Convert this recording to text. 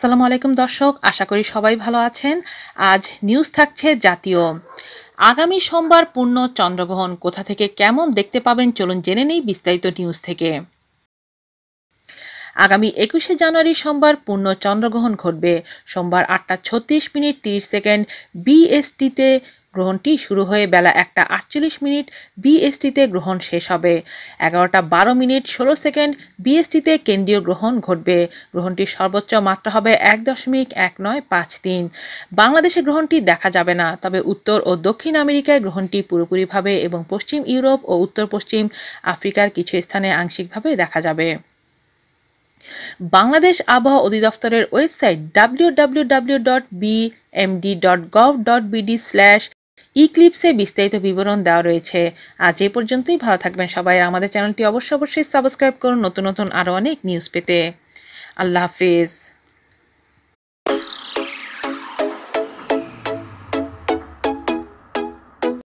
আসসালামু আলাইকুম দর্শক, আশা করি সবাই ভালো আছেন। আজ নিউজ থাকছে জাতীয়। আগামী সোমবার পূর্ণ চন্দ্রগ্রহণ, কোথা থেকে কেমন দেখতে পাবেন চলুন জেনে নেই বিস্তারিত নিউজ থেকে। আগামী একুশে জানুয়ারি সোমবার পূর্ণ চন্দ্রগ্রহণ ঘটবে। সোমবার আটটা ছত্রিশ মিনিট তিরিশ সেকেন্ড বিএসটিতে গ্রহণটি শুরু হয়ে বেলা একটা আটচল্লিশ মিনিট বিএসটিতে গ্রহণ শেষ হবে। এগারোটা বারো মিনিট ষোলো সেকেন্ড বিএসটিতে কেন্দ্রীয় গ্রহণ ঘটবে। গ্রহণটির সর্বোচ্চ মাত্রা হবে এক দশমিক এক নয় পাঁচ তিন। বাংলাদেশে গ্রহণটি দেখা যাবে না, তবে উত্তর ও দক্ষিণ আমেরিকায় গ্রহণটি পুরোপুরিভাবে এবং পশ্চিম ইউরোপ ও উত্তর পশ্চিম আফ্রিকার কিছু স্থানে আংশিকভাবে দেখা যাবে। বাংলাদেশ আবহাওয়া অধিদপ্তরের website W W W dot B BMD dot gov dot BD slash ইক্লিপসে বিস্তারিত বিবরণ দেওয়া রয়েছে। আজ এ পর্যন্তই, ভালো থাকবেন সবাই। আমাদের চ্যানেলটি অবশ্যই অবশ্যই সাবস্ক্রাইব করুন নতুন নতুন আরও অনেক নিউজ পেতে। আল্লাহ হাফিজ।